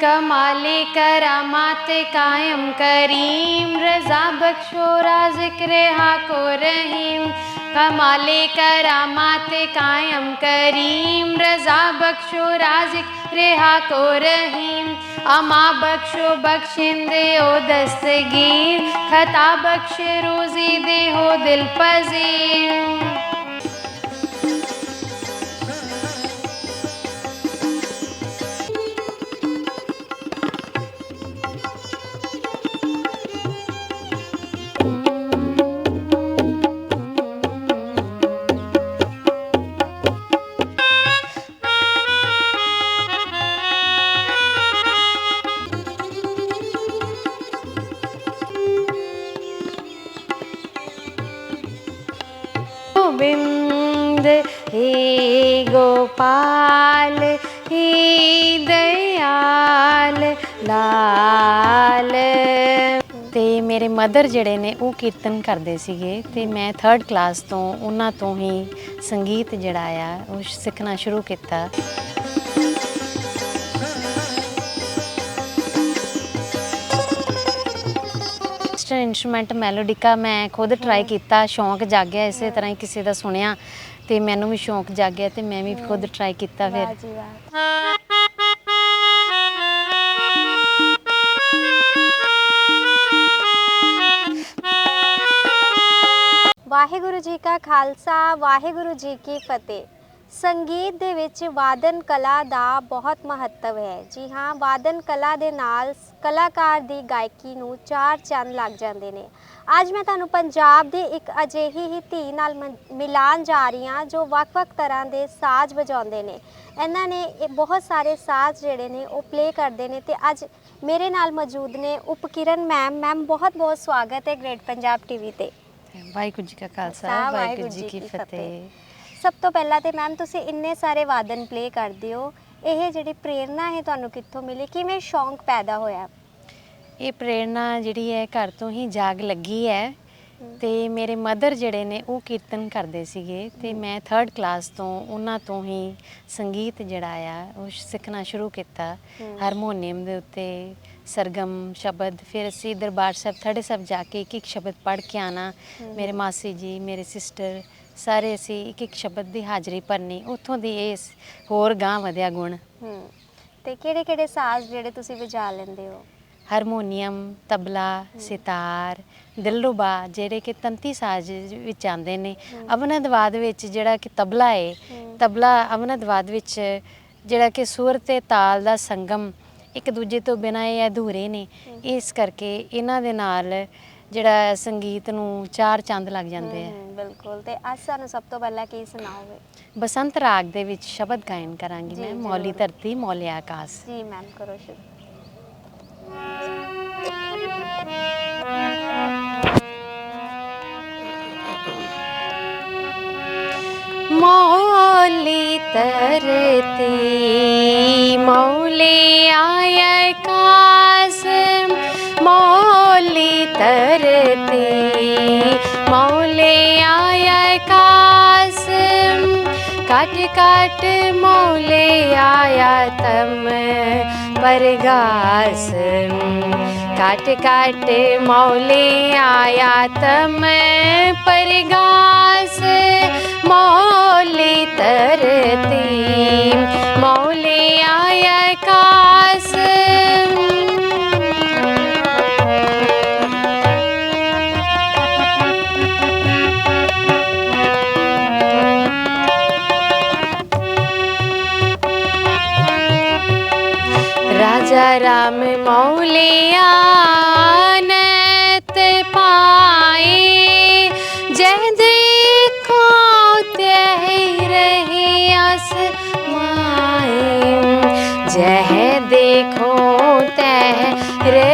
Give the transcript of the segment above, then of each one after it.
कमाले करामात कायम करीम रजा बख्शो राजिक्र हाको रहीम। कमाले करामात कायम करीम रजा बख्शो राजिक्र हाको रहीम। अमा बख्शो बख्शिंदे ओ दस्तगीर। खता बख्श रोजी दे हो दिल पजीर ਮੇਰੇ ਮਦਰ ਜਿਹੜੇ ਨੇ ਉਹ ਕੀਰਤਨ ਕਰਦੇ ਸੀਗੇ ਤੇ ਮੈਂ 3rd ਕਲਾਸ ਤੋਂ ਉਹਨਾਂ ਤੋਂ ਹੀ ਸੰਗੀਤ ਜਿਹੜਾ ਆ ਉਹ ਸਿੱਖਣਾ ਸ਼ੁਰੂ ਕੀਤਾ। ਵੈਸਟਰਨ ਇਨਸਟਰੂਮੈਂਟ ਮੈਲੋਡਿਕਾ ਮੈਂ ਖੁਦ ਟਰਾਈ ਕੀਤਾ ਸ਼ੌਂਕ ਜਾਗਿਆ ਇਸੇ ਤਰ੍ਹਾਂ ਹੀ ਕਿਸੇ ਦਾ ਸੁਣਿਆ ਤੇ ਮੈਨੂੰ ਵੀ ਸ਼ੌਂਕ ਜਾਗਿਆ ਤੇ ਮੈਂ ਵੀ ਖੁਦ ਟਰਾਈ ਕੀਤਾ ਵਾਹ ਫਿਰ ਜੀ ਵਾਹ। ਵਾਹਿਗੁਰੂ ਜੀ ਕਾ ਖਾਲਸਾ, ਵਾਹਿਗੁਰੂ ਜੀ ਕੀ ਫਤਿਹ। ਸੰਗੀਤ ਦੇ ਵਿੱਚ ਵਾਦਨ ਕਲਾ ਦਾ ਬਹੁਤ ਮਹੱਤਵ ਹੈ। ਜੀ ਹਾਂ, ਵਾਦਨ ਕਲਾ ਦੇ ਨਾਲ ਕਲਾਕਾਰ ਦੀ ਗਾਇਕੀ ਨੂੰ ਚਾਰ ਚੰਨ ਲੱਗ ਜਾਂਦੇ ਨੇ। ਅੱਜ ਮੈਂ ਤੁਹਾਨੂੰ ਪੰਜਾਬ ਦੀ ਇੱਕ ਅਜਿਹੀ ਹੀ ਧੀ ਨਾਲ ਮ- ਮਿਲਾਨ ਜਾ ਰਹੀ ਹਾਂ, ਜੋ ਵੱਖ-ਵੱਖ ਤਰ੍ਹਾਂ ਦੇ ਸਾਜ਼ ਵਜਾਉਂਦੇ ਨੇ। ਇਹਨਾਂ ਨੇ ਇਹ ਬਹੁਤ ਸਾਰੇ ਸਾਜ਼ ਜਿਹੜੇ ਨੇ, ਉਹ ਪਲੇ ਕਰਦੇ ਨੇ ਤੇ ਅੱਜ ਮੇਰੇ ਨਾਲ ਮੌਜੂਦ ਨੇ ਉਪਕਿਰਨ ਮੈਮ ਮੈਮ ਬਹੁਤ-ਬਹੁਤ ਸਵਾਗਤ ਹੈ ਗ੍ਰੇਟ ਪੰਜਾਬ ਟੀਵੀ ਤੇ। ਵਾਹਿਗੁਰੂ ਜੀ ਕਾ ਖਾਲਸਾ ਵਾਹਿਗੁਰੂ ਜੀ ਕੀ ਫਤਿਹ। ਸਭ ਤੋਂ ਪਹਿਲਾਂ ਤੇ ਮੈਮ ਤੁਸੀਂ ਇੰਨੇ ਸਾਰੇ ਵਾਦਨ ਪਲੇ ਕਰਦੇ ਹੋ। ਇਹ ਜਿਹੜੀ ਪ੍ਰੇਰਣਾ ਹੈ ਤੁਹਾਨੂੰ ਕਿੱਥੋਂ ਮਿਲੀ? ਕਿਵੇਂ ਸ਼ੌਂਕ ਪੈਦਾ ਹੋਇਆ? ਇਹ ਪ੍ਰੇਰਣਾ ਜਿਹੜੀ ਹੈ ਘਰ ਤੋਂ ਹੀ ਜਾਗ ਲੱਗੀ ਹੈ। ਤੇ ਮੇਰੇ ਮਦਰ ਜਿਹੜੇ ਨੇ ਉਹ ਕੀਰਤਨ ਕਰਦੇ ਸੀਗੇ। ਤੇ ਮੈਂ 3rd ਕਲਾਸ ਤੋਂ ਉਹਨਾਂ ਤੋਂ ਹੀ ਸੰਗੀਤ ਜਿਹੜਾ ਆ ਉਹ ਸਿੱਖਣਾ ਸ਼ੁਰੂ ਕੀਤਾ। ਹਾਰਮੋਨੀਅਮ ਦੇ ਉੱਤੇ ਸਰਗਮ ਸ਼ਬਦ ਫਿਰ ਅਸੀਂ ਦਰਬਾਰ ਸਾਹਿਬ ਥੜੇ ਸਾਹਿਬ ਜਾ ਕੇ ਇੱਕ ਇੱਕ ਸ਼ਬਦ ਪੜ੍ਹ ਕੇ ਆਣਾ। ਮੇਰੇ ਮਾਸੀ ਜੀ ਮੇਰੇ ਸਿਸਟਰ ਸਾਰੇ ਅਸੀਂ ਇੱਕ ਇੱਕ ਸ਼ਬਦ ਦੀ ਹਾਜ਼ਰੀ ਭਰਨੀ। ਉੱਥੋਂ ਦੀ ਇਸ ਹੋਰ ਗਾਂ ਵਧਿਆ ਗੁਣ। ਹੂੰ। ਤੇ ਕਿਹੜੇ ਕਿਹੜੇ ਸਾਜ਼ ਜਿਹੜੇ ਤੁਸੀਂ ਵਜਾ ਲੈਂਦੇ ਹੋ? ਹਾਰਮੋਨੀਅਮ ਤਬਲਾ ਸਿਤਾਰ ਦਿਲਰੂਬਾ ਜਿਹੜੇ ਕਿ ਤੰਤੀ ਸਾਜ਼ ਵਿੱਚ ਆਉਂਦੇ ਨੇ। ਅਵਨਦਵਾਦ ਵਿੱਚ ਜਿਹੜਾ ਕਿ ਤਬਲਾ ਹੈ। ਤਬਲਾ ਅਵਨਦਵਾਦ ਵਿੱਚ ਜਿਹੜਾ ਕਿ ਸੁਰ ਤੇ ਤਾਲ ਦਾ ਸੰਗਮ ਇੱਕ ਦੂਜੇ ਤੋਂ ਬਿਨਾਂ ਇਹ ਅਧੂਰੇ ਨੇ। ਇਸ ਕਰਕੇ ਇਹਨਾਂ ਦੇ ਨਾਲ ਜਿਹੜਾ ਸੰਗੀਤ ਨੂੰ ਚਾਰ ਚੰਦ ਲੱਗ ਜਾਂਦੇ ਆ। ਬਿਲਕੁਲ। ਤੇ ਅੱਜ ਸਾਨੂੰ ਸਭ ਤੋਂ ਪਹਿਲਾਂ ਕੀ ਸੁਣਾਓਗੇ? ਬਸੰਤ ਰਾਗ ਦੇ ਵਿੱਚ ਸ਼ਬਦ ਗਾਇਨ ਕਰਾਂਗੀ ਜੀ, ਮੈਂ। ਜ਼ਰੂਰ। ਮੌਲੀ ਧਰਤੀ ਮੌਲੇ ਆਕਾਸ਼। ਜੀ ਮੈਮ ਕਰੋ ਸ਼ੁਰੂ। मौली तरती मौले आय कास मौली तरती मौले आय कास काट काट मौले आया तम परगास काट काट मौले आया तम परगास मौली तरती मौले आया कास। राजा राम मौलिया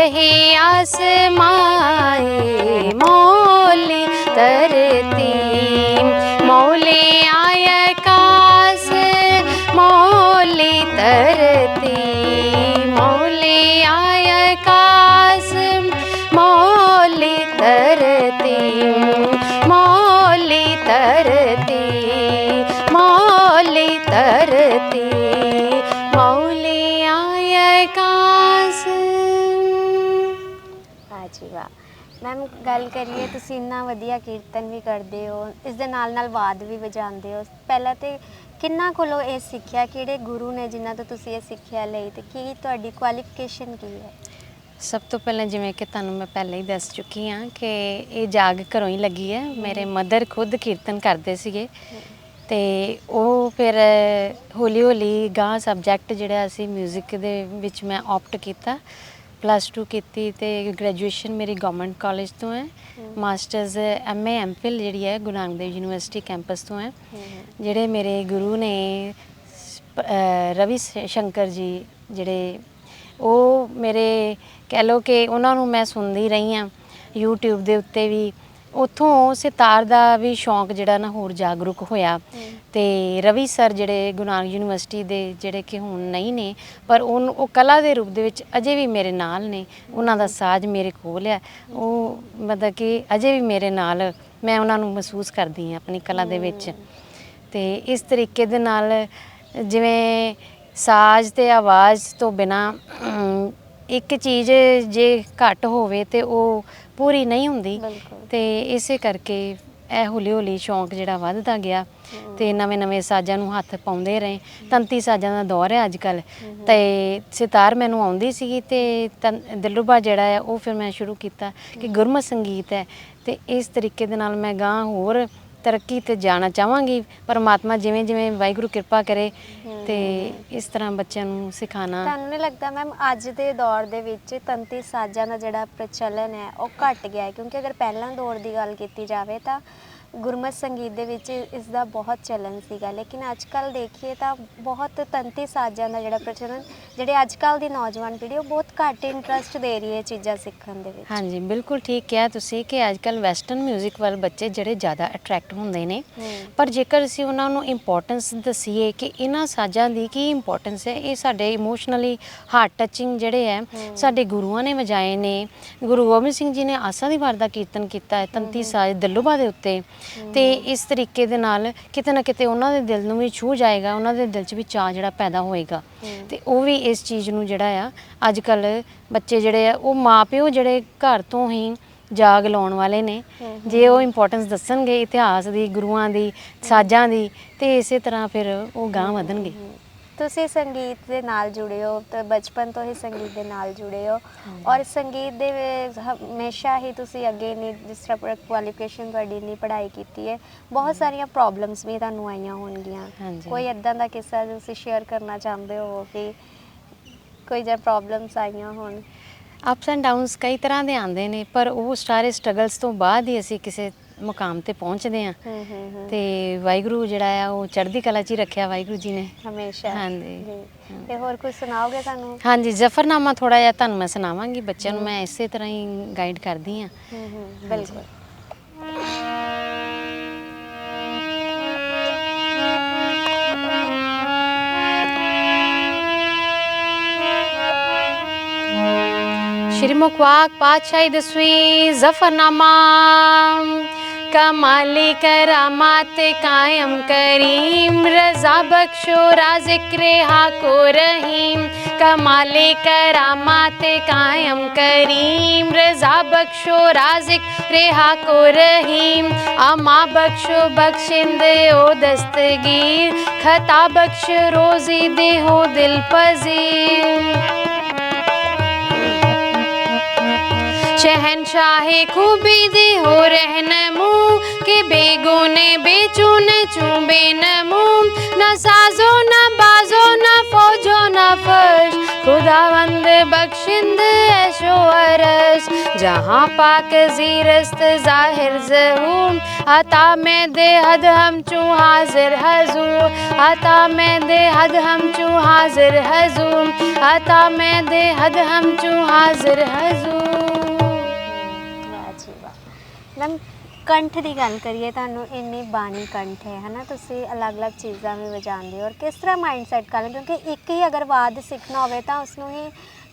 रहे आसमाए मोल तरतीम मौले आय कास मौले तरतीम मौले आय कास मौले तरतीम मौले तरती मौले तरती मौले आय कास ਜੀ ਵਾਹ ਮੈਮ ਗੱਲ ਕਰੀਏ ਤੁਸੀਂ ਇੰਨਾ ਵਧੀਆ ਕੀਰਤਨ ਵੀ ਕਰਦੇ ਹੋ ਇਸ ਦੇ ਨਾਲ ਨਾਲ ਵਾਦ ਵੀ ਵਜਾਉਂਦੇ ਹੋ। ਪਹਿਲਾਂ ਤੇ ਕਿੰਨਾ ਕੋਲੋਂ ਇਹ ਸਿੱਖਿਆ ਕਿਹੜੇ ਗੁਰੂ ਨੇ ਜਿਨ੍ਹਾਂ ਤੋਂ ਤੁਸੀਂ ਇਹ ਸਿੱਖਿਆ ਲਈ ਤੇ ਕੀ ਤੁਹਾਡੀ ਕੁਆਲੀਫਿਕੇਸ਼ਨ ਕੀ ਹੈ? ਸਭ ਤੋਂ ਪਹਿਲਾਂ ਜਿਵੇਂ ਕਿ ਤੁਹਾਨੂੰ ਮੈਂ ਪਹਿਲਾਂ ਹੀ ਦੱਸ ਚੁੱਕੀ ਹਾਂ ਕਿ ਇਹ ਜਾਗ ਘਰੋਂ ਹੀ ਲੱਗੀ ਹੈ। ਮੇਰੇ ਮਦਰ ਖੁਦ ਕੀਰਤਨ ਕਰਦੇ ਸੀਗੇ। ਤੇ ਉਹ ਫਿਰ ਹੌਲੀ ਹੌਲੀ ਗਾਂ ਸਬਜੈਕਟ ਜਿਹੜਾ ਅਸੀਂ 뮤직 ਦੇ ਵਿੱਚ ਮੈਂ ਆਪਟ ਕੀਤਾ। ਪਲੱਸ 2 ਕੀਤੀ ਤੇ ਗ੍ਰੈਜੂਏਸ਼ਨ ਮੇਰੀ ਗਵਰਨਮੈਂਟ ਕਾਲਜ ਤੋਂ ਹੈ। ਮਾਸਟਰਸ ਐਮਏ ਐਮਫਿਲ ਜਿਹੜੀ ਹੈ ਗੁਰੂ ਨਾਨਕ ਦੇਵ ਯੂਨੀਵਰਸਿਟੀ ਕੈਂਪਸ ਤੋਂ ਹੈ। ਜਿਹੜੇ ਮੇਰੇ ਗੁਰੂ ਨੇ ਰਵੀ ਸ਼ੰਕਰ ਜੀ ਜਿਹੜੇ ਉਹ ਮੇਰੇ ਕਹਿ ਲਓ ਕਿ ਉਹਨਾਂ ਨੂੰ ਮੈਂ ਸੁਣਦੀ ਰਹੀ ਹਾਂ। YouTube ਦੇ ਉੱਤੇ ਵੀ ਉਥੋਂ ਸਿਤਾਰ ਦਾ ਵੀ ਸ਼ੌਂਕ ਜਿਹੜਾ ਨਾ ਹੋਰ ਜਾਗਰੂਕ ਹੋਇਆ। ਤੇ ਰਵੀ ਸਰ ਜਿਹੜੇ ਗੁਰੂ ਨਾਨਕ ਯੂਨੀਵਰਸਿਟੀ ਦੇ ਜਿਹੜੇ ਕਿ ਹੁਣ ਨਹੀਂ ਨੇ, ਪਰ ਉਹ ਉਹ ਕਲਾ ਦੇ ਰੂਪ ਦੇ ਵਿੱਚ ਅਜੇ ਵੀ ਮੇਰੇ ਨਾਲ ਨੇ। ਉਹਨਾਂ ਦਾ ਸਾਜ਼ ਮੇਰੇ ਕੋਲ ਹੈ। ਉਹ ਮਤਲਬ ਕਿ ਅਜੇ ਵੀ ਮੇਰੇ ਨਾਲ ਮੈਂ ਉਹਨਾਂ ਨੂੰ ਮਹਿਸੂਸ ਕਰਦੀ ਹਾਂ ਆਪਣੀ ਕਲਾ ਦੇ ਵਿੱਚ। ਤੇ ਇਸ ਤਰੀਕੇ ਦੇ ਨਾਲ ਜਿਵੇਂ ਸਾਜ਼ ਤੇ ਆਵਾਜ਼ ਤੋਂ ਬਿਨਾ ਇੱਕ ਚੀਜ਼ ਜੇ ਘੱਟ ਹੋਵੇ ਤੇ ਉਹ ਪੂਰੀ ਨਹੀਂ ਹੁੰਦੀ। ਬਿਲਕੁਲ। ਤੇ ਇਸੇ ਕਰਕੇ ਇਹ ਹੌਲੀ ਹੌਲੀ ਸ਼ੌਂਕ ਜਿਹੜਾ ਵੱਧਦਾ ਗਿਆ ਤੇ ਨਵੇਂ ਨਵੇਂ ਸਾਜ਼ਾਂ ਨੂੰ ਹੱਥ ਪਾਉਂਦੇ ਰਹੇ। ਤੰਤੀ ਸਾਜ਼ਾਂ ਦਾ ਦੌਰ ਹੈ ਅੱਜ ਕੱਲ ਤੇ ਸਿਤਾਰ ਮੈਨੂੰ ਆਉਂਦੀ ਸੀਗੀ ਤੇ ਤਨ- ਦਿਲਰੂਬਾ ਜਿਹੜਾ ਹੈ ਉਹ ਫਿਰ ਮੈਂ ਸ਼ੁਰੂ ਕੀਤਾ ਕਿ ਗੁਰਮਤ ਸੰਗੀਤ ਹੈ। ਤੇ ਇਸ ਤਰੀਕੇ ਦੇ ਨਾਲ ਮੈਂ ਗਾਂ ਹੋਰ ਤਰੱਕੀ ਤੇ ਜਾਣਾ ਚਾਹਾਂਗੀ ਪਰਮਾਤਮਾ ਜਿਵੇਂ ਜਿਵੇਂ ਵਾਹਿਗੁਰੂ ਕਿਰਪਾ ਕਰੇ ਤੇ ਇਸ ਤਰ੍ਹਾਂ ਬੱਚਿਆਂ ਨੂੰ ਸਿਖਾਣਾ। ਤੁਹਾਨੂੰ ਨਹੀਂ ਲੱਗਦਾ ਮੈਮ ਅੱਜ ਦੇ ਦੌਰ ਦੇ ਵਿੱਚ ਤੰਤੀ ਸਾਜ਼ਾਂ ਦਾ ਜਿਹੜਾ ਪ੍ਰਚਲਨ ਹੈ ਉਹ ਘਟ ਗਿਆ ਹੈ? ਕਿਉਂਕਿ ਅਗਰ ਪਹਿਲਾਂ ਦੌਰ ਦੀ ਗੱਲ ਕੀਤੀ ਜਾਵੇ ਤਾਂ ਗੁਰਮਤ ਸੰਗੀਤ ਦੇ ਵਿੱਚ ਇਸ ਦਾ ਬਹੁਤ ਚਲਨ ਸੀਗਾ। ਲੇਕਿਨ ਅੱਜ ਕੱਲ ਦੇਖੀਏ ਤਾਂ ਬਹੁਤ ਤੰਤੀ ਸਾਜ਼ਾਂ ਦਾ ਜਿਹੜਾ ਪ੍ਰਚਲਨ ਜਿਹੜੇ ਅੱਜ ਕੱਲ ਦੀ ਨੌਜਵਾਨ ਪੀੜ੍ਹੀ ਉਹ ਬਹੁਤ ਘੱਟ ਇੰਟਰਸਟ ਦੇ ਰਹੀ ਹੈ ਚੀਜ਼ਾਂ ਸਿੱਖਣ ਦੇ ਵਿੱਚ। ਹਾਂਜੀ ਬਿਲਕੁਲ ਠੀਕ ਕਿਹਾ ਤੁਸੀਂ ਕਿ ਅੱਜ ਕੱਲ ਵੈਸਟਰਨ 뮤직 ਵੱਲ ਬੱਚੇ ਜਿਹੜੇ ਜ਼ਿਆਦਾ ਅਟਰੈਕਟ ਹੁੰਦੇ ਨੇ। ਪਰ ਜੇਕਰ ਅਸੀਂ ਉਹਨਾਂ ਨੂੰ ਇੰਪੋਰਟੈਂਸ ਦਸੀਏ ਕਿ ਇਹਨਾਂ ਸਾਜ਼ਾਂ ਦੀ ਕੀ ਇੰਪੋਰਟੈਂਸ ਹੈ ਇਹ ਸਾਡੇ ਇਮੋਸ਼ਨਲੀ ਹਾਰਟ ਟੱਚਿੰਗ ਜਿਹੜੇ ਹੈ ਸਾਡੇ ਗੁਰੂਆਂ ਨੇ ਵਜਾਏ ਨੇ। ਗੁਰੂ ਗੋਬਿੰਦ ਸਿੰਘ ਜੀ ਨੇ ਆਸਾ ਦੀ ਵਾਰ ਦਾ ਕੀਰਤਨ ਕੀਤਾ ਹੈ ਤੰਤੀ ਸਾਜ਼ ਦੱਲੂਬਾ ਦੇ ਉੱਤੇ। ਤੇ ਇਸ ਤਰੀਕੇ ਦੇ ਨਾਲ ਕਿਤੇ ਨਾ ਕਿਤੇ ਉਹਨਾਂ ਦੇ ਦਿਲ ਨੂੰ ਵੀ ਛੂਹ ਜਾਏਗਾ ਉਹਨਾਂ ਦੇ ਦਿਲ 'ਚ ਵੀ ਚਾਅ ਜਿਹੜਾ ਪੈਦਾ ਹੋਏਗਾ। ਤੇ ਉਹ ਵੀ ਇਸ ਚੀਜ਼ ਨੂੰ ਜਿਹੜਾ ਆ ਅੱਜ ਕੱਲ ਬੱਚੇ ਜਿਹੜੇ ਆ ਉਹ ਮਾਪਿਓ ਜਿਹੜੇ ਘਰ ਤੋਂ ਹੀ ਜਾਗ ਲਾਉਣ ਵਾਲੇ ਨੇ। ਜੇ ਉਹ ਇੰਪੋਰਟੈਂਸ ਦੱਸਣਗੇ ਇਤਿਹਾਸ ਦੀ ਗੁਰੂਆਂ ਦੀ ਸਾਜ਼ਾਂ ਦੀ ਤੇ ਇਸੇ ਤਰ੍ਹਾਂ ਫਿਰ ਉਹ ਗਾਂ ਵਧਣਗੇ। ਤੁਸੀਂ ਸੰਗੀਤ ਦੇ ਨਾਲ ਜੁੜੇ ਹੋ ਤੇ ਬਚਪਨ ਤੋਂ ਹੀ ਸੰਗੀਤ ਦੇ ਨਾਲ ਜੁੜੇ ਹੋ ਔਰ ਸੰਗੀਤ ਦੇ ਵਿੱਚ ਹਮੇਸ਼ਾ ਹੀ ਤੁਸੀਂ ਅੱਗੇ ਨਹੀਂ ਜਿਸ ਤਰ੍ਹਾਂ ਕੁਆਲੀਫਿਕੇਸ਼ਨ ਤੁਹਾਡੀ ਨਹੀਂ ਪੜ੍ਹਾਈ ਕੀਤੀ ਹੈ ਬਹੁਤ ਸਾਰੀਆਂ ਪ੍ਰੋਬਲਮਸ ਵੀ ਤੁਹਾਨੂੰ ਆਈਆਂ ਹੋਣਗੀਆਂ। ਕੋਈ ਇਦਾਂ ਦਾ ਕਿੱਸਾ ਜੋ ਤੁਸੀਂ ਸ਼ੇਅਰ ਕਰਨਾ ਚਾਹੁੰਦੇ ਹੋ ਕਿ ਕੋਈ ਜੇ ਪ੍ਰੋਬਲਮਸ ਆਈਆਂ ਹੋਣ? ਅਪਸ ਐਂਡ ਡਾਊਨਸ ਕਈ ਤਰ੍ਹਾਂ ਦੇ ਆਉਂਦੇ ਨੇ ਪਰ ਉਹ ਸਾਰੇ ਸਟਰਗਲਸ ਤੋਂ ਬਾਅਦ ਹੀ ਅਸੀਂ ਕਿਸੇ ਮੁਕਾਮ ਤੇ ਪਹੁੰਚਦੇ ਆ ਹੂੰ ਹੂੰ ਹੂੰ। ਤੇ ਵਾਹਿਗੁਰੂ ਜਿਹੜਾ ਆ ਉਹ ਚੜ੍ਹਦੀ ਕਲਾ 'ਚ ਹੀ ਰੱਖਿਆ ਵਾਹਿਗੁਰੂ ਜੀ ਨੇ। ਹਮੇਸ਼ਾ। ਹਾਂਜੀ। ਜੀ। ਤੇ ਹੋਰ ਕੁਝ ਸੁਣਾਓਗੇ ਸਾਨੂੰ? ਹਾਂਜੀ ਜ਼ਫਰਨਾਮਾ ਥੋੜਾ ਜਿਹਾ ਤੁਹਾਨੂੰ ਮੈਂ ਸੁਣਾਵਾਂਗੀ ਬੱਚਿਆਂ ਨੂੰ ਮੈਂ ਇਸੇ ਤਰ੍ਹਾਂ ਹੀ ਗਾਈਡ ਕਰਦੀ ਆ ਹੂੰ ਹੂੰ ਬਿਲਕੁਲ। ਸ਼੍ਰੀ ਮੁਖਵਾਕ ਪਾਤਸ਼ਾਹੀ ਦਸਵੀਂ का मालिक रामात कायम करीम, रजा बख्शो राजिक रेहा को रहीम। का मालिक रामात कायम करीम, रजा बख्शो राजिक रेहा को रहीम। अमा बख्शो बख्शिंदे ओ दस्तगीर, खता बख्श रोजी दे हो दिल पजीर। शहनशाह खूबीद हो रहनमू के बेगो ने बेचू न चूबे नमू न साजो, न बाजो, न फौजो, न फर्श। खुदावंद बख्शिंद ऐशो जहाँ पाक जीरस्त ज़ाहिर जहूम अता में दे हद हम चू हाजिर हजू। अता में दे हद हम चू हाजिर हजूम अता में दे हद हम चू हाजिर हजू। ਮੈਮ ਕੰਠ ਦੀ ਗੱਲ ਕਰੀਏ ਤੁਹਾਨੂੰ ਇੰਨੀ ਬਾਣੀ ਕੰਠ ਹੈ ਹਨਾ? ਤੁਸੀਂ ਅਲੱਗ-ਅਲੱਗ ਚੀਜ਼ਾਂ ਵੀ ਵਜਾਉਂਦੇ ਹੋ। ਔਰ ਕਿਸ ਤਰ੍ਹਾਂ ਮਾਈਂਡ ਸੈਟ ਕਰਦੇ ਹੋ? ਕਿਉਂਕਿ ਇੱਕ ਹੀ ਅਗਰ ਵਾਦ ਸਿੱਖਣਾ ਹੋਵੇ ਤਾਂ ਉਸ ਨੂੰ ਹੀ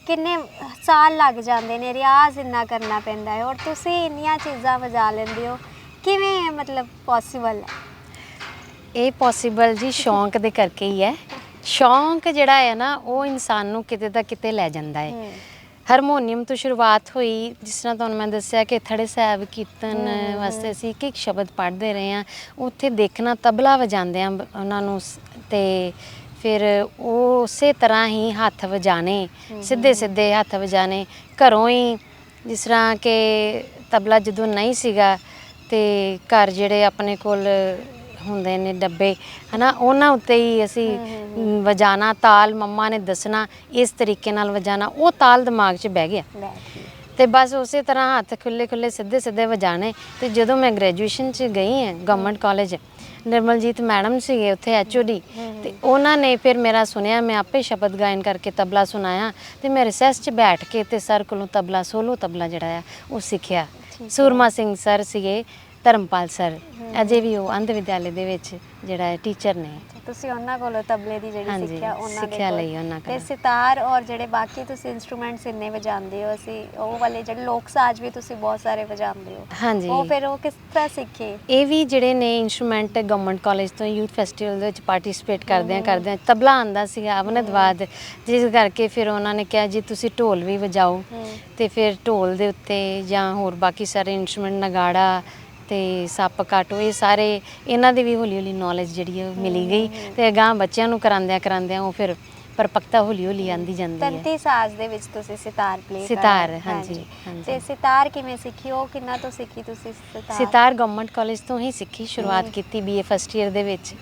ਕਿੰਨੇ ਸਾਲ ਲੱਗ ਜਾਂਦੇ ਨੇ ਰਿਆਜ਼ ਇੰਨਾ ਕਰਨਾ ਪੈਂਦਾ ਹੈ। ਔਰ ਤੁਸੀਂ ਇੰਨੀਆਂ ਚੀਜ਼ਾਂ ਵਜਾ ਲੈਂਦੇ ਹੋ ਕਿਵੇਂ ਮਤਲਬ ਪੋਸੀਬਲ ਹੈ? ਇਹ ਪੋਸੀਬਲ ਜੀ ਸ਼ੌਂਕ ਦੇ ਕਰਕੇ ਹੀ ਹੈ। ਸ਼ੌਂਕ ਜਿਹੜਾ ਹੈ ਨਾ ਉਹ ਇਨਸਾਨ ਨੂੰ ਕਿਤੇ ਦਾ ਕਿਤੇ ਲੈ ਜਾਂਦਾ ਹੈ। ਹੂੰ। ਹਾਰਮੋਨੀਅਮ ਤੋਂ ਸ਼ੁਰੂਆਤ ਹੋਈ ਜਿਸ ਤਰ੍ਹਾਂ ਤੁਹਾਨੂੰ ਮੈਂ ਦੱਸਿਆ ਕਿ ਥੜੇ ਸਾਹਿਬ ਕੀਰਤਨ ਵਾਸਤੇ ਅਸੀਂ ਇੱਕ ਇੱਕ ਸ਼ਬਦ ਪੜ੍ਹਦੇ ਰਹੇ ਹਾਂ। ਉੱਥੇ ਦੇਖਣਾ ਤਬਲਾ ਵਜਾਉਂਦੇ ਆ ਉਹਨਾਂ ਨੂੰ ਤੇ ਫਿਰ ਉਹ ਉਸੇ ਤਰ੍ਹਾਂ ਹੀ ਹੱਥ ਵਜਾਣੇ ਸਿੱਧੇ ਸਿੱਧੇ ਹੱਥ ਵਜਾਣੇ ਘਰੋਂ ਹੀ ਜਿਸ ਤਰ੍ਹਾਂ ਕਿ ਤਬਲਾ ਜਦੋਂ ਨਹੀਂ ਸੀਗਾ ਤੇ ਘਰ ਜਿਹੜੇ ਆਪਣੇ ਕੋਲ ਹੁੰਦੇ ਨੇ ਡੱਬੇ ਹਨਾ? ਉਹਨਾਂ ਉੱਤੇ ਹੀ ਅਸੀਂ ਵਜਾਣਾ ਤਾਲ ਮੰਮਾ ਨੇ ਦੱਸਣਾ ਇਸ ਤਰੀਕੇ ਨਾਲ ਵਜਾਣਾ ਉਹ ਤਾਲ ਦਿਮਾਗ 'ਚ ਬਹਿ ਗਿਆ। ਤੇ ਬਸ ਉਸੇ ਤਰ੍ਹਾਂ ਹੱਥ ਖੁੱਲੇ ਖੁੱਲੇ ਸਿੱਧੇ ਸਿੱਧੇ ਵਜਾਣੇ। ਤੇ ਜਦੋਂ ਮੈਂ ਗ੍ਰੈਜੂਏਸ਼ਨ 'ਚ ਗਈ ਹਾਂ ਗਵਰਨਮੈਂਟ ਕਾਲਜ ਨਿਰਮਲਜੀਤ ਮੈਡਮ ਸੀਗੇ ਉੱਥੇ ਐਚਓਡੀ ਤੇ ਉਹਨਾਂ ਨੇ ਫਿਰ ਮੇਰਾ ਸੁਣਿਆ ਮੈਂ ਆਪੇ ਸ਼ਬਦ ਗਾਇਨ ਕਰਕੇ ਤਬਲਾ ਸੁਣਾਇਆ। ਤੇ ਮੈਂ ਰਿਸੈਸ 'ਚ ਬੈਠ ਕੇ ਤੇ ਸਰ ਕੋਲੋਂ ਤਬਲਾ ਸੋਲੋ ਤਬਲਾ ਜਿਹੜਾ ਆ ਉਹ ਸਿੱਖਿਆ। ਸੂਰਮਾ ਸਿੰਘ ਸਰ ਸੀਗੇ ਧਰਮਪਾਲ ਸਰ ਅਜੇ ਵੀ ਉਹ ਅੰਧ ਵਿਦਿਆਲੇ ਦੇ ਵਿੱਚ ਜਿਹੜਾ ਹੈ ਟੀਚਰ ਨੇ। ਤੁਸੀਂ ਉਹਨਾਂ ਕੋਲੋਂ ਤਬਲੇ ਦੀ ਜਿਹੜੀ ਸਿੱਖਿਆ ਉਹਨਾਂ ਦੇ ਸਿੱਖਿਆ। ਲਈ ਉਹਨਾਂ ਤੇ ਕੋਲੋਂ। ਸਿਤਾਰ ਔਰ ਜਿਹੜੇ ਬਾਕੀ ਤੁਸੀਂ ਇਨਸਟਰੂਮੈਂਟਸ ਇੰਨੇ ਵਜਾਉਂਦੇ ਹੋ ਅਸੀਂ ਉਹ ਵਾਲੇ ਜਿਹੜੇ ਲੋਕ ਸਾਜ਼ ਵੀ ਤੁਸੀਂ ਬਹੁਤ ਸਾਰੇ ਵਜਾਉਂਦੇ ਹੋ। ਹਾਂਜੀ। ਉਹ ਫਿਰ ਉਹ ਕਿਸ ਤਰ੍ਹਾਂ ਸਿੱਖੇ? ਇਹ ਵੀ ਜਿਹੜੇ ਨੇ ਇਨਸਟਰੂਮੈਂਟ ਗਵਰਨਮੈਂਟ ਕਾਲਜ ਤੋਂ ਯੂਥ ਫੈਸਟੀਵਲ ਦੇ ਵਿੱਚ ਪਾਰਟਿਸਿਪੇਟ ਕਰਦੇ ਆ ਕਰਦੇ ਆ। ਤਬਲਾ ਆਂਦਾ ਸੀਗਾ ਅਵਨਦਵਾਦ ਜਿਸ ਕਰਕੇ ਫਿਰ ਉਹਨਾਂ ਨੇ ਕਿਹਾ ਜੀ ਤੁਸੀਂ ਢੋਲ ਵੀ ਵਜਾਓ। ਤੇ ਫਿਰ ਢੋਲ ਦੇ ਉੱਤੇ ਜਾਂ ਹੋਰ ਬਾਕੀ ਸਾਰੇ ਇਨਸਟਰੂਮੈਂਟ ਨਗਾੜਾ ਤੇ ਸੱਪ ਕਾਟੋ ਇਹ ਸਾਰੇ ਇਹਨਾਂ ਦੀ ਵੀ ਹੌਲੀ ਹੌਲੀ ਨੌਲੇਜ ਜਿਹੜੀ ਹੈ ਉਹ ਮਿਲੀ ਗਈ ਤੇ ਅਗਾਂਹ ਬੱਚਿਆਂ ਨੂੰ ਕਰਾਉਂਦਿਆਂ ਕਰਾਉਂਦਿਆਂ ਉਹ ਫਿਰ ਪਰਪੱਕਤਾ ਹੌਲੀ ਹੌਲੀ ਆਂਦੀ ਜਾਂਦੀ ਹੈ ਤੰਤੀ ਸਾਜ਼ ਦੇ ਵਿੱਚ ਤੁਸੀਂ ਸਿਤਾਰ ਪਲੇ ਸਿਤਾਰ, ਹਾਂਜੀ। ਤੇ ਸਿਤਾਰ ਕਿਵੇਂ ਸਿੱਖੀ? ਉਹ ਕਿੰਨਾ ਤੋਂ ਸਿੱਖੀ ਤੁਸੀਂ ਸਿਤਾਰ? ਸਿਤਾਰ ਗਵਰਨਮੈਂਟ ਕਾਲਜ ਤੋਂ ਹੀ ਸਿੱਖੀ ਸ਼ੁਰੂਆਤ ਕੀਤੀ ਬੀਏ ਫਸਟ ਈਅਰ ਦੇ ਵਿੱਚ।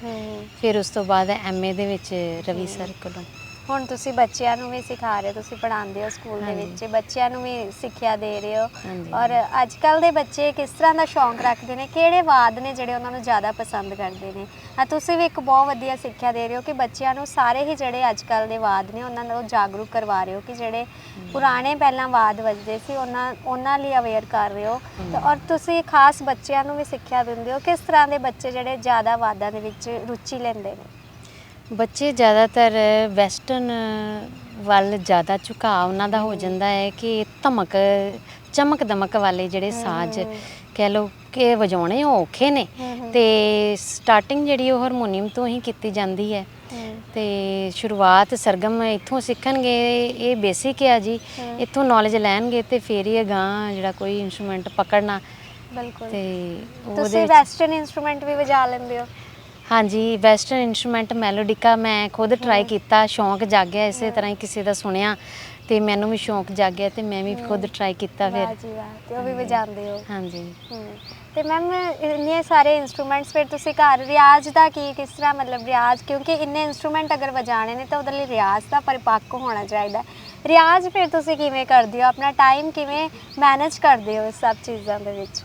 ਫਿਰ ਉਸ ਤੋਂ ਬਾਅਦ ਐਮਏ ਦੇ ਵਿੱਚ ਰਵੀ ਸਰ ਕੋਲੋਂ। ਹੁਣ ਤੁਸੀਂ ਬੱਚਿਆਂ ਨੂੰ ਵੀ ਸਿਖਾ ਰਹੇ ਹੋ ਤੁਸੀਂ ਪੜ੍ਹਾਉਂਦੇ ਹੋ ਸਕੂਲ ਦੇ। ਵਿੱਚ ਬੱਚਿਆਂ ਨੂੰ ਵੀ ਸਿੱਖਿਆ ਦੇ ਰਹੇ ਹੋ। ਹਾਂਜੀ। ਔਰ ਅੱਜ ਕੱਲ ਦੇ ਬੱਚੇ ਕਿਸ ਤਰ੍ਹਾਂ ਦਾ ਸ਼ੌਂਕ ਰੱਖਦੇ ਨੇ ਕਿਹੜੇ ਵਾਦ ਨੇ ਜਿਹੜੇ ਉਹਨਾਂ ਨੂੰ ਜ਼ਿਆਦਾ ਪਸੰਦ ਕਰਦੇ ਨੇ? ਆ ਤੁਸੀਂ ਵੀ ਇੱਕ ਬਹੁਤ ਵਧੀਆ ਸਿੱਖਿਆ ਦੇ ਰਹੇ ਹੋ ਕਿ ਬੱਚਿਆਂ ਨੂੰ ਸਾਰੇ ਹੀ ਜਿਹੜੇ ਅੱਜ ਕੱਲ ਦੇ ਵਾਦ ਨੇ ਉਹਨਾਂ ਨੂੰ ਜਾਗਰੂਕ ਕਰਵਾ ਰਹੇ ਹੋ ਕਿ ਜਿਹੜੇ ਪੁਰਾਣੇ ਪਹਿਲਾਂ ਵਾਦ ਵੱਜਦੇ ਸੀ ਉਹਨਾਂ ਉਹਨਾਂ ਲਈ ਅਵੇਅਰ ਕਰ ਰਹੇ ਹੋ। ਤੇ ਔਰ ਤੁਸੀਂ ਖਾਸ ਬੱਚਿਆਂ ਨੂੰ ਵੀ ਸਿੱਖਿਆ ਦਿੰਦੇ ਹੋ ਕਿਸ ਤਰ੍ਹਾਂ ਦੇ ਬੱਚੇ ਜਿਹੜੇ ਜ਼ਿਆਦਾ ਵਾਦਾਂ ਦੇ ਵਿੱਚ ਰੁਚੀ ਲੈਂਦੇ ਨੇ? ਬੱਚੇ ਜ਼ਿਆਦਾਤਰ ਵੈਸਟਰਨ ਵੱਲ ਜ਼ਿਆਦਾ ਝੁਕਾਅ ਉਹਨਾਂ ਦਾ ਹੋ ਜਾਂਦਾ ਹੈ ਕਿ ਧਮਕ ਚਮਕ ਦਮਕ ਵਾਲੇ ਜਿਹੜੇ ਸਾਜ਼ ਕਹਿ ਲਓ ਕਿ ਵਜਾਉਣੇ ਉਹ ਔਖੇ ਨੇ ਤੇ ਸਟਾਰਟਿੰਗ ਜਿਹੜੀ ਉਹ ਹਾਰਮੋਨੀਅਮ ਤੋਂ ਹੀ ਕੀਤੀ ਜਾਂਦੀ ਹੈ। ਤੇ ਸ਼ੁਰੂਆਤ ਸਰਗਮ ਇੱਥੋਂ ਸਿੱਖਣਗੇ ਇਹ ਬੇਸਿਕ ਹੈ ਜੀ। ਇੱਥੋਂ ਨੌਲੇਜ ਲੈਣਗੇ ਤੇ ਫਿਰ ਹੀ ਅਗਾਂਹ ਜਿਹੜਾ ਕੋਈ ਇਨਸਟਰੂਮੈਂਟ ਪਕੜਨਾ। ਬਿਲਕੁਲ। ਤੇ ਉਹਦੇ ਤੁਸੀਂ ਵੈਸਟਰਨ ਇਨਸਟਰੂਮੈਂਟ ਵੀ ਵਜਾ ਲੈਂਦੇ ਹੋ। ਹਾਂਜੀ ਵੈਸਟਰਨ ਇਨਸਟਰੂਮੈਂਟ ਮੈਲੋਡਿਕਾ ਮੈਂ ਖੁਦ ਟਰਾਈ ਕੀਤਾ ਸ਼ੌਂਕ ਜਾਗਿਆ ਇਸੇ ਤਰ੍ਹਾਂ ਹੀ ਕਿਸੇ ਦਾ ਸੁਣਿਆ ਤੇ ਮੈਨੂੰ ਵੀ ਸ਼ੌਂਕ ਜਾਗਿਆ ਤੇ ਮੈਂ ਵੀ ਖੁਦ ਟਰਾਈ ਕੀਤਾ ਵਾਹ ਫਿਰ ਜੀ ਵਾਹ ਤੇ ਉਹ ਵੀ ਵਜਾਉਂਦੇ ਹੋ। ਹਾਂਜੀ। ਹਮ, ਤੇ ਮੈਮ ਇੰਨੇ ਸਾਰੇ ਇਨਸਟਰੂਮੈਂਟਸ ਫਿਰ ਤੁਸੀਂ ਘਰ ਰਿਆਜ਼ ਦਾ ਕੀ ਕਿਸ ਤਰ੍ਹਾਂ ਮਤਲਬ ਰਿਆਜ਼? ਕਿਉਂਕਿ ਇੰਨੇ ਇਨਸਟਰੂਮੈਂਟ ਅਗਰ ਵਜਾਣੇ ਨੇ ਤਾਂ ਉਹਦੇ ਲਈ ਰਿਆਜ਼ ਦਾ ਪਰਿਪੱਕ ਹੋਣਾ ਚਾਹੀਦਾ। ਹੈ। ਰਿਆਜ਼ ਫਿਰ ਤੁਸੀਂ ਕਿਵੇਂ ਕਰਦੇ ਹੋ? ਆਪਣਾ ਟਾਈਮ ਕਿਵੇਂ ਮੈਨੇਜ ਕਰਦੇ ਹੋ ਇਸ ਸਭ ਚੀਜ਼ਾਂ ਦੇ ਵਿੱਚ?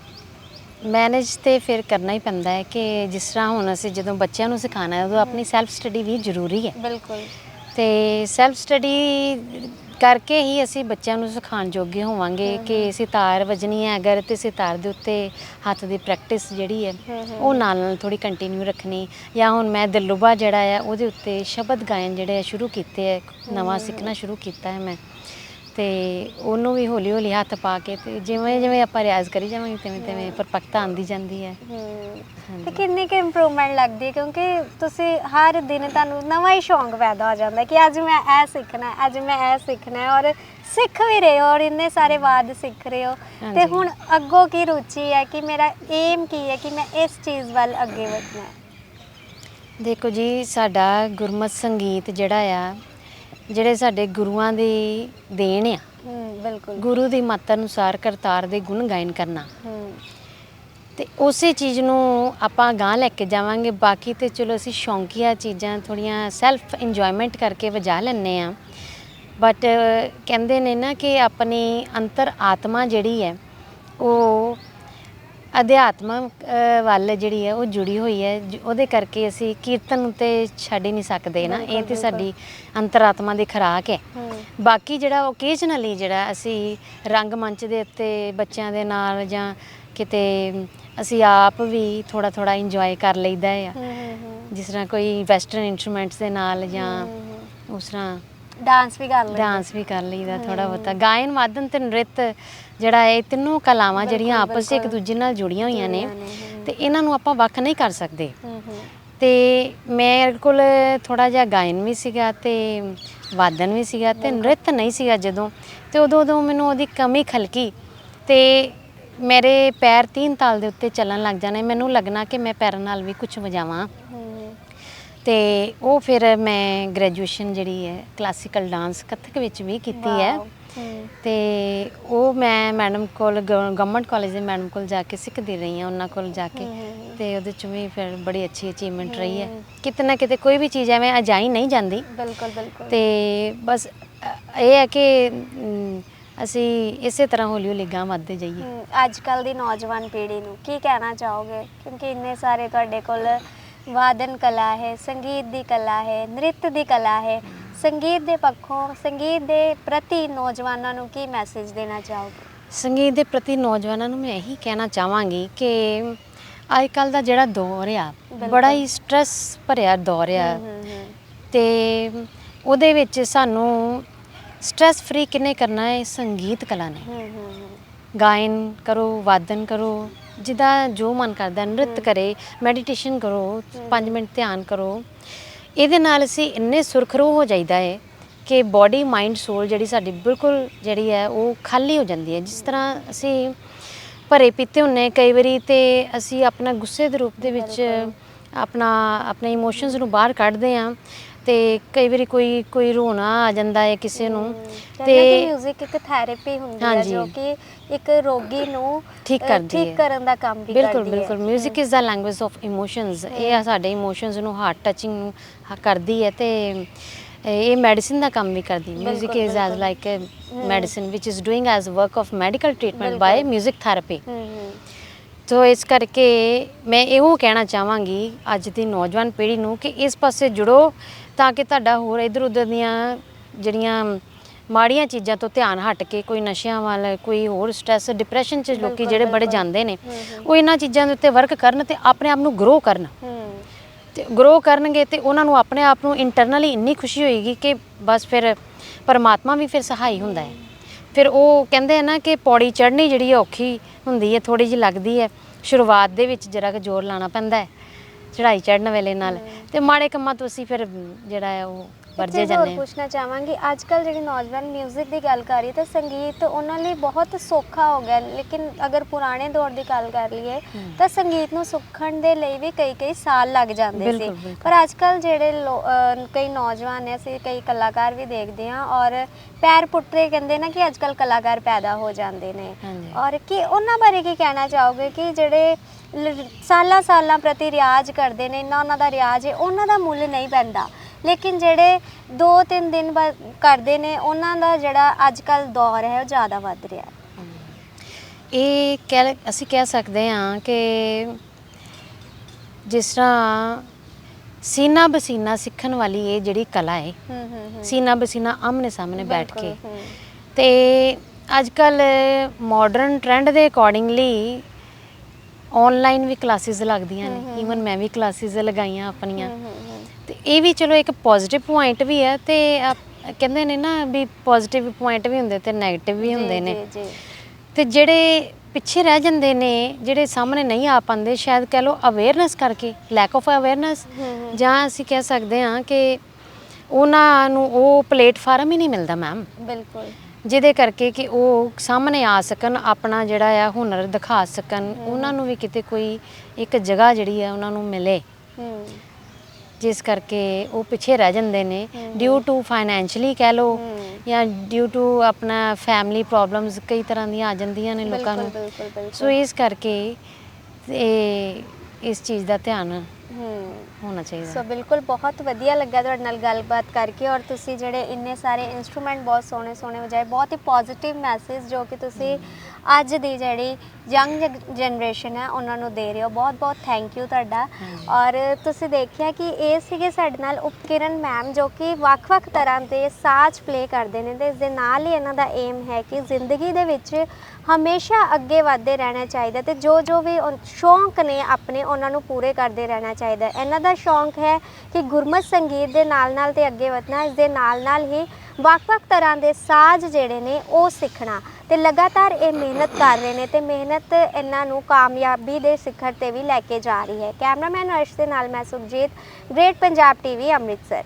ਮੈਨੇਜ ਤੇ ਫਿਰ ਕਰਨਾ ਹੀ ਪੈਂਦਾ ਹੈ ਕਿ ਜਿਸ ਤਰ੍ਹਾਂ ਹੁਣ ਅਸੀਂ ਜਦੋਂ ਬੱਚਿਆਂ ਨੂੰ ਸਿਖਾਣਾ ਹੈ ਉਦੋਂ ਆਪਣੀ ਸੈਲਫ ਸਟੱਡੀ ਵੀ ਜ਼ਰੂਰੀ ਹੈ। ਬਿਲਕੁਲ। ਤੇ ਸੈਲਫ ਸਟੱਡੀ ਕਰਕੇ ਹੀ ਅਸੀਂ ਬੱਚਿਆਂ ਨੂੰ ਸਿਖਾਉਣ ਜੋਗੇ ਹੋਵਾਂਗੇ ਕਿ ਸਿਤਾਰ ਵਜਣੀ ਹੈ ਅਗਰ ਤੇ ਸਿਤਾਰ ਦੇ ਉੱਤੇ ਹੱਥ ਦੀ ਪ੍ਰੈਕਟਿਸ ਜਿਹੜੀ ਹੈ ਉਹ ਨਾਲ ਨਾਲ ਥੋੜੀ ਕੰਟੀਨਿਊ ਰੱਖਣੀ ਜਾਂ ਹੁਣ ਮੈਂ ਦਿਲਰੁਬਾ ਜਿਹੜਾ ਹੈ ਉਹਦੇ ਉੱਤੇ ਸ਼ਬਦ ਗਾਇਨ ਜਿਹੜੇ ਸ਼ੁਰੂ ਕੀਤੇ ਹੈ ਨਵਾਂ ਸਿੱਖਣਾ ਸ਼ੁਰੂ ਕੀਤਾ ਹੈ ਮੈਂ। ਤੇ ਉਹਨੂੰ ਵੀ ਹੌਲੀ ਹੌਲੀ ਹੱਥ ਪਾ ਕੇ ਤੇ ਜਿਵੇਂ ਜਿਵੇਂ ਆਪਾਂ ਰਿਆਜ਼ ਕਰੀ ਜਾਵਾਂਗੇ ਤਿਵੇਂ ਤਿਵੇਂ ਪਰਪੱਕਤਾ ਆਂਦੀ ਜਾਂਦੀ ਹੈ। ਤੇ ਕਿੰਨੀ ਕੁ ਇੰਪਰੂਵਮੈਂਟ ਲੱਗਦੀ ਹੈ? ਕਿਉਂਕਿ ਤੁਸੀਂ ਹਰ ਦਿਨ ਤੁਹਾਨੂੰ ਨਵਾਂ ਹੀ ਸ਼ੌਂਕ ਪੈਦਾ ਹੋ ਜਾਂਦਾ ਕਿ ਅੱਜ ਮੈਂ ਇਹ ਸਿੱਖਣਾ ਹੈ ਅੱਜ ਮੈਂ ਇਹ ਸਿੱਖਣਾ ਔਰ ਸਿੱਖ ਵੀ ਰਹੇ ਹੋ ਔਰ ਇੰਨੇ ਸਾਰੇ ਵਾਦ ਸਿੱਖ ਰਹੇ ਹੋ। ਤੇ। ਹੁਣ ਅੱਗੋਂ ਕੀ ਰੁਚੀ ਹੈ ਕਿ ਮੇਰਾ ਏਮ ਕੀ ਹੈ ਕਿ ਮੈਂ ਇਸ ਚੀਜ਼ ਵੱਲ ਅੱਗੇ ਵਧਣਾ ਦੇਖੋ ਜੀ ਸਾਡਾ ਗੁਰਮਤ ਸੰਗੀਤ ਜਿਹੜਾ ਆ ਜਿਹੜੇ ਸਾਡੇ ਗੁਰੂਆਂ ਦੀ ਦੇਣ ਆ ਬਿਲਕੁਲ। ਗੁਰੂ ਦੀ ਮੱਤ ਅਨੁਸਾਰ ਕਰਤਾਰ ਦੇ ਗੁਣ ਗਾਇਨ ਕਰਨਾ। ਹਮ ਤੇ ਉਸੇ ਚੀਜ਼ ਨੂੰ ਆਪਾਂ ਗਾਂ ਲੈ ਕੇ ਜਾਵਾਂਗੇ। ਬਾਕੀ ਤੇ ਚਲੋ ਅਸੀਂ ਸ਼ੌਂਕੀਆ ਚੀਜ਼ਾਂ ਥੋੜੀਆਂ ਸੈਲਫ ਇੰਜੋਇਮੈਂਟ ਕਰਕੇ ਵਜਾ ਲੈਂਦੇ ਆ ਬਟ ਕਹਿੰਦੇ ਨੇ ਨਾ ਕਿ ਆਪਣੀ ਅੰਤਰ ਆਤਮਾ ਜਿਹੜੀ ਹੈ ਉਹ ਅਧਿਆਤਮਕ ਅ, ਵੱਲ ਜਿਹੜੀ ਹੈ ਉਹ ਜੁੜੀ ਹੋਈ ਹੈ ਜ- ਉਹਦੇ ਕਰਕੇ ਅਸੀਂ ਕੀਰਤਨ ਉਤੇ ਛੱਡ ਹੀ ਨਹੀਂ ਸਕਦੇ ਨਾ। ਇਹ ਤੇ। ਸਾਡੀ ਅੰਤਰਾਤਮਾ ਦੀ ਖੁਰਾਕ ਹੈ। ਬਾਕੀ ਜਿਹੜਾ ਓਕੇਜਨਲੀ ਜਿਹੜਾ ਅਸੀਂ ਰੰਗਮੰਚ ਦੇ ਉੱਤੇ ਬੱਚਿਆਂ ਦੇ ਨਾਲ ਜਾਂ ਕਿਤੇ ਅਸੀਂ ਆਪ ਵੀ ਥੋੜਾ ਥੋੜਾ ਇੰਜੋਏ ਕਰ ਲਈਦਾ ਆ। ਜਿਸ ਤਰ੍ਹਾਂ ਕੋਈ ਵੈਸਟਰਨ ਇਨਸਟਰੂਮੈਂਟਸ ਦੇ ਨਾਲ ਜਾਂ ਉਸ ਤਰ੍ਹਾਂ ਡਾਂਸ ਵੀ ਕਰ ਲੈਂਦੇ ਡਾਂਸ ਵੀ ਕਰ ਲਈਦਾ ਥੋੜਾ ਬਹੁਤਾ। ਗਾਇਨ ਵਾਦਨ ਤੇ ਨ੍ਰਿਤ ਜਿਹੜਾ ਹੈ ਇਹ ਤਿੰਨੋਂ ਕਲਾਵਾਂ ਜਿਹੜੀਆਂ ਆਪਸ ਵਿੱਚ ਇੱਕ। ਦੂਜੇ ਨਾਲ ਜੁੜੀਆਂ ਹੋਈਆਂ ਨੇ। ਤੇ ਇਹਨਾਂ ਨੂੰ ਆਪਾਂ ਵੱਖ ਨਹੀਂ ਕਰ ਸਕਦੇ। ਤੇ ਮੇਰੇ ਕੋਲ ਥੋੜਾ ਜਿਹਾ ਗਾਇਨ ਵੀ ਸੀਗਾ ਤੇ ਵਾਦਨ ਵੀ ਸੀਗਾ ਤੇ ਨ੍ਰਿਤ ਨਹੀਂ ਸੀਗਾ ਜਦੋਂ ਤੇ ਉਦੋਂ ਉਦੋਂ ਮੈਨੂੰ ਉਹਦੀ ਕਮੀ ਖਲਕੀ ਤੇ ਮੇਰੇ ਪੈਰ ਤਿੰਨ ਤਾਲ ਦੇ ਉੱਤੇ ਚੱਲਣ ਲੱਗ ਜਾਣੇ ਮੈਨੂੰ ਲੱਗਣਾ ਕਿ ਮੈਂ ਪੈਰਾਂ ਨਾਲ ਵੀ ਕੁਝ ਵਜਾਵਾਂ। ਤੇ ਉਹ ਫਿਰ ਮੈਂ ਗ੍ਰੈਜੂਏਸ਼ਨ ਜਿਹੜੀ ਹੈ ਕਲਾਸੀਕਲ ਡਾਂਸ ਕੱਥਕ ਵਿੱਚ ਵੀ ਕੀਤੀ ਹੂੰ। ਤੇ ਉਹ ਮੈਂ ਮੈਡਮ ਕੋਲ ਗਵਰਨਮੈਂਟ ਕਾਲਜ ਦੇ ਮੈਡਮ ਕੋਲ ਜਾ ਕੇ ਸਿੱਖਦੀ ਰਹੀ ਹਾਂ ਉਹਨਾਂ ਕੋਲ ਜਾ ਕੇ। ਤੇ ਉਹਦੇ ਚ ਵੀ ਫਿਰ ਬੜੀ ਅੱਛੀ ਅਚੀਵਮੈਂਟ ਰਹੀ ਹੈ। ਕਿਤੇ ਨਾ ਕਿਤੇ ਕੋਈ ਵੀ ਚੀਜ਼ ਐਵੇਂ ਅਜਾਈ ਨਹੀਂ ਜਾਂਦੀ। ਬਿਲਕੁਲ ਬਿਲਕੁਲ। ਤੇ ਬਸ ਇਹ ਹੈ ਕਿ ਅਸੀਂ ਇਸੇ ਤਰ੍ਹਾਂ ਹੌਲੀ ਹੌਲੀ ਗਾਂ ਵੱਧਦੇ ਜਾਈਏ। ਅੱਜ ਕੱਲ ਦੀ ਨੌਜਵਾਨ ਪੀੜ੍ਹੀ ਨੂੰ ਕੀ ਕਹਿਣਾ ਚਾਹੋਗੇ? ਕਿਉਂਕਿ ਇੰਨੇ ਸਾਰੇ ਤੁਹਾਡੇ ਕੋਲ ਵਾਦਨ ਕਲਾ ਹੈ ਸੰਗੀਤ ਦੀ ਕਲਾ ਹੈ ਨ੍ਰਿਤ ਦੀ ਕਲਾ ਹੈ। ਸੰਗੀਤ ਦੇ ਪੱਖੋਂ ਸੰਗੀਤ ਦੇ ਪ੍ਰਤੀ ਨੌਜਵਾਨਾਂ ਨੂੰ ਕੀ ਮੈਸੇਜ ਦੇਣਾ ਚਾਹੋਗੇ? ਸੰਗੀਤ ਦੇ ਪ੍ਰਤੀ ਨੌਜਵਾਨਾਂ ਨੂੰ ਮੈਂ ਇਹੀ ਕਹਿਣਾ ਚਾਹਾਂਗੀ ਕਿ ਅੱਜ ਕੱਲ ਦਾ ਜਿਹੜਾ ਦੌਰ ਆ। ਬੜਾ ਹੀ ਸਟ੍ਰੈਸ ਭਰਿਆ ਦੌਰ ਆ। ਤੇ ਉਹਦੇ ਵਿੱਚ ਸਾਨੂੰ ਸਟ੍ਰੈਸ ਫ੍ਰੀ ਕਿਨੇ ਕਰਨਾ ਹੈ? ਸੰਗੀਤ ਕਲਾ ਨੇ। ਗਾਇਨ ਕਰੋ ਵਾਦਨ ਕਰੋ ਜਿਹਦਾ ਜੋ ਮਨ ਕਰਦਾ ਨ੍ਰਿਤ ਕਰੇ ਮੈਡੀਟੇਸ਼ਨ ਕਰੋ 5 ਮਿੰਟ ਧਿਆਨ ਕਰੋ। ਇਹਦੇ ਨਾਲ ਅਸੀਂ ਇੰਨੇ ਸੁਰਖਰੂ ਹੋ ਜਾਈਦਾ ਹੈ ਕਿ ਬਾਡੀ ਮਾਈਂਡ ਸੋਲ ਜਿਹੜੀ ਸਾਡੀ ਬਿਲਕੁਲ ਜਿਹੜੀ ਹੈ ਉਹ ਖਾਲੀ ਹੋ ਜਾਂਦੀ ਹੈ ਜਿਸ ਤਰ੍ਹਾਂ ਅਸੀਂ ਭਰੇ ਪੀਤੇ ਹੁੰਨੇ ਕਈ ਵਾਰੀ ਤੇ ਅਸੀਂ ਆਪਣਾ ਗੁੱਸੇ ਦੇ ਰੂਪ ਦੇ ਵਿੱਚ ਆਪਣਾ ਆਪਣੇ ਇਮੋਸ਼ਨਸ ਨੂੰ ਬਾਹਰ ਕੱਢਦੇ ਆ ਤੇ ਕਈ ਵਾਰੀ ਕੋਈ ਕੋਈ ਰੋਣਾ ਆ ਜਾਂਦਾ ਹੈ ਕਿਸੇ ਨੂੰ ਤੇ 뮤직 ਇੱਕ ਥੈਰੇਪੀ ਹੁੰਦੀ ਹੈ। ਜੋ ਕਿ ਇੱਕ ਰੋਗੀ ਨੂੰ ਠੀਕ ਅ, ਕਰਦੀ ਠੀਕ ਹੈ। ਕਰਨ ਦਾ ਕੰਮ ਵੀ ਬਿਲਕੁਲ ਕਰਦੀ ਹੈ ਬਿਲਕੁਲ 뮤직 is the language of emotions ਇਹ ਆ ਸਾਡੇ ਇਮੋਸ਼ਨਸ ਨੂੰ ਹਾਰਟ ਟਚਿੰਗ ਨੂੰ ਹ- ਕਰਦੀ ਹੈ ਤੇ ਇਹ ਮੈਡੀਸਿਨ ਦਾ ਕੰਮ ਵੀ ਕਰਦੀ 뮤직 ਬਿਲਕੁਲ, ਇਜ਼ ਐਜ਼ ਬਿਲਕੁਲ। Like a medicine which is doing as work of medical treatment by ਬਿਲਕੁਲ। music therapy hmm, hmm. So ਇਸ ਕਰਕੇ ਮੈਂ ਇਹੋ ਕਹਿਣਾ ਚਾਹਾਂਗੀ ਅੱਜ ਦੀ ਨੌਜਵਾਨ ਪੀੜ੍ਹੀ ਨੂੰ ਕਿ ਇਸ ਪਾਸੇ ਜੁੜੋ ਤਾਂ ਕਿ ਤੁਹਾਡਾ ਹੋਰ ਇਧਰ ਉਧਰ ਦੀਆਂ ਜਿਹੜੀਆਂ ਮਾੜੀਆਂ ਚੀਜ਼ਾਂ ਤੋਂ ਧਿਆਨ ਹਟ ਕੇ ਕੋਈ ਨਸ਼ਿਆਂ ਵੱਲ ਕੋਈ ਹੋਰ ਸਟ੍ਰੈਸ ਡਿਪਰੈਸ਼ਨ 'ਚ ਲੋਕੀ ਜਿਹੜੇ ਬੜੇ। ਜਾਂਦੇ ਨੇ। ਉਹ ਇਹਨਾਂ ਚੀਜ਼ਾਂ ਦੇ ਉੱਤੇ ਵਰਕ ਕਰਨ ਤੇ ਆਪਣੇ ਆਪ ਨੂੰ ਗਰੋ ਕਰਨ। ਤੇ ਗਰੋ ਕਰਨਗੇ ਤੇ ਉਹਨਾਂ ਨੂੰ ਆਪਣੇ ਆਪ ਨੂੰ ਇੰਟਰਨਲੀ ਇੰਨੀ ਖੁਸ਼ੀ ਹੋਏਗੀ ਕਿ ਬਸ ਫਿਰ ਪਰਮਾਤਮਾ ਵੀ ਫਿਰ ਸਹਾਈ ਹੁੰਦਾ ਹੈ। ਫਿਰ ਉਹ ਕਹਿੰਦੇ ਆ ਨਾ ਕਿ ਪੌੜੀ ਚੜ੍ਹਨੀ ਜਿਹੜੀ ਔਖੀ ਹੁੰਦੀ ਹੈ ਥੋੜੀ ਜਿਹੀ ਲੱਗਦੀ ਹੈ। ਸ਼ੁਰੂਆਤ ਦੇ ਵਿੱਚ ਜਰਾ ਕੁ ਜ਼ੋਰ ਲਾਣਾ ਪੈਂਦਾ ਹੈ ਚੜ੍ਹਾਈ ਚੜ੍ਹਨ ਵੇਲੇ ਨਾਲ। ਤੇ ਮਾੜੇ ਕੰਮਾਂ ਤੋਂ ਅਸੀਂ ਫਿਰ ਜਿਹੜਾ ਹੈ ਉਹ ਵਰਜੇ ਹੋਰ ਜਾਂਦੇ ਹਾਂ ਪੁੱਛਣਾ ਚਾਹਾਂਗੀ ਅੱਜ ਕੱਲ ਜਿਹੜੇ ਨੌਜਵਾਨ 뮤직 ਦੀ ਗੱਲ ਕਰ ਰਹੀ ਤਾਂ ਸੰਗੀਤ ਉਹਨਾਂ ਲਈ ਬਹੁਤ ਸੌਖਾ ਹੋ ਗਿਆ। ਲੇਕਿਨ ਅਗਰ ਪੁਰਾਣੇ ਦੌਰ ਦੀ ਗੱਲ ਕਰ ਲਈਏ ਤਾਂ ਸੰਗੀਤ ਨੂੰ ਸਿੱਖਣ ਦੇ ਲਈ ਵੀ ਕਈ ਕਈ ਸਾਲ ਲੱਗ ਜਾਂਦੇ ਸੀ। ਪਰ ਅੱਜ ਕੱਲ ਜਿਹੜੇ ਕਈ ਨੌਜਵਾਨ ਨੇ ਅਸੀਂ ਕਈ ਕਲਾਕਾਰ ਵੀ ਦੇਖਦੇ ਹਾਂ ਔਰ ਪੈਰ ਪੁੱਟਦੇ ਕਹਿੰਦੇ ਨਾ ਕਿ ਅੱਜ ਕੱਲ ਕਲਾਕਾਰ ਪੈਦਾ ਹੋ ਜਾਂਦੇ ਨੇ। ਔਰ ਕੀ ਉਹਨਾਂ ਬਾਰੇ ਕੀ ਕਹਿਣਾ ਚਾਹੋਗੇ ਕਿ ਜਿਹੜੇ ਸਾਲਾਂ ਸਾਲਾਂ ਪ੍ਰਤੀ ਰਿਆਜ਼ ਕਰਦੇ ਨੇ ਇੰਨਾ ਉਹਨਾਂ ਦਾ ਰਿਆਜ਼ ਹੈ ਉਹਨਾਂ ਦਾ ਮੁੱਲ ਨਹੀਂ ਪੈਂਦਾ। ਲੇਕਿਨ ਜਿਹੜੇ 2-3 ਦਿਨ ਬਾਅਦ ਕਰਦੇ ਨੇ ਉਹਨਾਂ ਦਾ ਜਿਹੜਾ ਅੱਜ ਕੱਲ ਦੌਰ ਹੈ ਉਹ ਜ਼ਿਆਦਾ ਵੱਧ ਰਿਹਾ ਹੈ। ਇਹ ਕਹਿ ਅਸੀਂ ਕਹਿ ਸਕਦੇ ਹਾਂ ਕਿ ਜਿਸ ਤਰ੍ਹਾਂ ਸੀਨਾ ਬਸੀਨਾ ਸਿੱਖਣ ਵਾਲੀ ਇਹ ਜਿਹੜੀ ਕਲਾ ਹੈ ਹੂੰ ਹੂੰ ਹੂੰ ਸੀਨਾ ਬਸੀਨਾ ਆਮਨੇ ਸਾਹਮਣੇ ਬੈਠ ਕੇ। ਬਿਲਕੁਲ, ਹੂੰ। ਤੇ ਅੱਜ ਕੱਲ ਮਾਡਰਨ ਟ੍ਰੈਂਡ ਦੇ ਅਕੋਰਡਿੰਗਲੀ ਆਨਲਾਈਨ ਵੀ ਕਲਾਸਿਸ ਲੱਗਦੀਆਂ ਨੇ। ਈਵਨ ਮੈਂ ਵੀ ਕਲਾਸਿਸ ਲਗਾਈਆਂ ਆਪਣੀਆਂ। ਹੂੰ, ਹੂੰ, ਹੂੰ। ਤੇ ਇਹ ਵੀ ਚਲੋ ਇੱਕ ਪੋਜ਼ਿਟਿਵ ਪੁਆਇੰਟ ਵੀ ਹੈ ਤੇ ਆਪ- ਕਹਿੰਦੇ ਨੇ ਨਾ ਵੀ ਪੋਜ਼ਿਟਿਵ ਪੁਆਇੰਟ ਵੀ ਹੁੰਦੇ ਤੇ 네ਗੇਟਿਵ ਵੀ ਹੁੰਦੇ ਨੇ। ਜੀ। ਤੇ ਜਿਹੜੇ ਪਿੱਛੇ ਰਹਿ ਜਾਂਦੇ ਨੇ ਜਿਹੜੇ ਸਾਹਮਣੇ ਨਹੀਂ ਆ ਪਾਉਂਦੇ ਸ਼ਾਇਦ ਕਹਿ ਲਓ ਅਵੇਅਰਨੈਸ ਕਰਕੇ ਲੈਕ ਆਫ ਅਵੇਅਰਨੈਸ ਹੂੰ। ਜਾਂ ਅਸੀਂ ਕਹਿ ਸਕਦੇ ਹਾਂ ਕਿ ਉਹਨਾਂ ਨੂੰ ਉਹ ਪਲੇਟਫਾਰਮ ਹੀ ਨਹੀਂ ਮਿਲਦਾ ਮੈਮ ਬਿਲਕੁਲ। ਜਿਹਦੇ ਕਰਕੇ ਕਿ ਉਹ ਸਾਹਮਣੇ ਆ ਸਕਣ ਆਪਣਾ ਜਿਹੜਾ ਆ ਹੁਨਰ ਦਿਖਾ ਸਕਣ ਉਹਨਾਂ ਨੂੰ ਵੀ ਕਿਤੇ ਕੋਈ ਇੱਕ ਜਗ੍ਹਾ ਜਿਹੜੀ ਆ ਉਹਨਾਂ ਨੂੰ ਮਿਲੇ। ਹੂੰ ਜਿਸ ਕਰਕੇ ਉਹ ਪਿੱਛੇ ਰਹਿ ਜਾਂਦੇ ਨੇ। ਡਿਊ ਟੂ ਫਾਈਨੈਂਸ਼ਲੀ ਕਹਿ ਹਮ। ਜਾਂ ਡਿਊ ਟੂ ਆਪਣਾ ਫੈਮਿਲੀ ਪ੍ਰੋਬਲਮਸ ਕਈ ਤਰ੍ਹਾਂ ਦੀਆਂ ਆ ਜਾਂਦੀਆਂ ਨੇ ਲੋਕਾਂ ਨੂੰ। ਸੋ ਇਸ ਕਰਕੇ ਇਹ ਇਸ ਚੀਜ਼ ਦਾ ਧਿਆਨ ਹੋਣਾ ਚਾਹੀਦਾ। ਸੋ ਬਿਲਕੁਲ ਬਹੁਤ ਵਧੀਆ ਲੱਗਾ ਤੁਹਾਡੇ ਨਾਲ ਗੱਲਬਾਤ ਕਰਕੇ ਔਰ ਤੁਸੀਂ ਜਿਹੜੇ ਇੰਨੇ ਸਾਰੇ ਇਨਸਟਰੂਮੈਂਟ ਬਹੁਤ ਸੋਹਣੇ ਸੋਹਣੇ ਵਜਾਏ ਬਹੁਤ ਹੀ ਪੋਜ਼ਿਟਿਵ ਮੈਸੇਜ ਜੋ ਕਿ ਤੁਸੀਂ ਅੱਜ ਦੀ ਜਿਹੜੀ ਯੰਗ ਜਨਰੇਸ਼ਨ ਹੈ ਉਹਨਾਂ ਨੂੰ ਦੇ ਰਹੇ ਹੋ। ਬਹੁਤ ਬਹੁਤ ਥੈਂਕ ਯੂ ਤੁਹਾਡਾ। ਔਰ ਤੁਸੀਂ ਦੇਖਿਆ ਕਿ ਇਹ ਸੀਗੇ ਸਾਡੇ ਨਾਲ ਉਪਕਿਰਨ ਮੈਮ ਜੋ ਕਿ ਵੱਖ-ਵੱਖ ਤਰ੍ਹਾਂ ਦੇ ਸਾਜ਼ ਪਲੇ ਕਰਦੇ ਨੇ ਤੇ ਇਸ ਦੇ ਨਾਲ ਹੀ ਇਹਨਾਂ ਦਾ ਏਮ ਹੈ ਕਿ ਜ਼ਿੰਦਗੀ ਦੇ ਵਿੱਚ ਹਮੇਸ਼ਾ ਅੱਗੇ ਵਧਦੇ ਰਹਿਣਾ ਚਾਹੀਦਾ ਤੇ ਜੋ ਜੋ ਵੀ ਉਹ ਸ਼ੌਂਕ ਨੇ ਆਪਣੇ ਉਹਨਾਂ ਨੂੰ ਪੂਰੇ ਕਰਦੇ ਰਹਿਣਾ ਚਾਹੀਦਾ। ਇਹਨਾਂ ਦਾ ਸ਼ੌਂਕ ਹੈ ਕਿ ਗੁਰਮਤ ਸੰਗੀਤ ਦੇ ਨਾਲ ਨਾਲ ਤੇ ਅੱਗੇ ਵਧਣਾ ਇਸ ਦੇ ਨਾਲ ਨਾਲ ਹੀ ਵੱਖ-ਵੱਖ ਤਰ੍ਹਾਂ ਦੇ ਸਾਜ਼ ਜਿਹੜੇ ਨੇ ਉਹ ਸਿੱਖਣਾ। ਤੇ ਲਗਾਤਾਰ ਇਹ ਮਿਹਨਤ ਕਰ ਰਹੇ ਨੇ ਤੇ ਮਿਹਨਤ ਇਹਨਾਂ ਨੂੰ ਕਾਮਯਾਬੀ ਦੇ ਸਿਖਰ ਤੇ ਵੀ ਲੈ ਕੇ ਜਾ ਰਹੀ ਹੈ। ਕੈਮਰਾਮੈਨ ਅਰਸ਼ ਦੇ ਨਾਲ ਮੈਂ ਸੁਖਜੀਤ ਗ੍ਰੇਟ ਪੰਜਾਬ ਟੀਵੀ ਅੰਮ੍ਰਿਤਸਰ।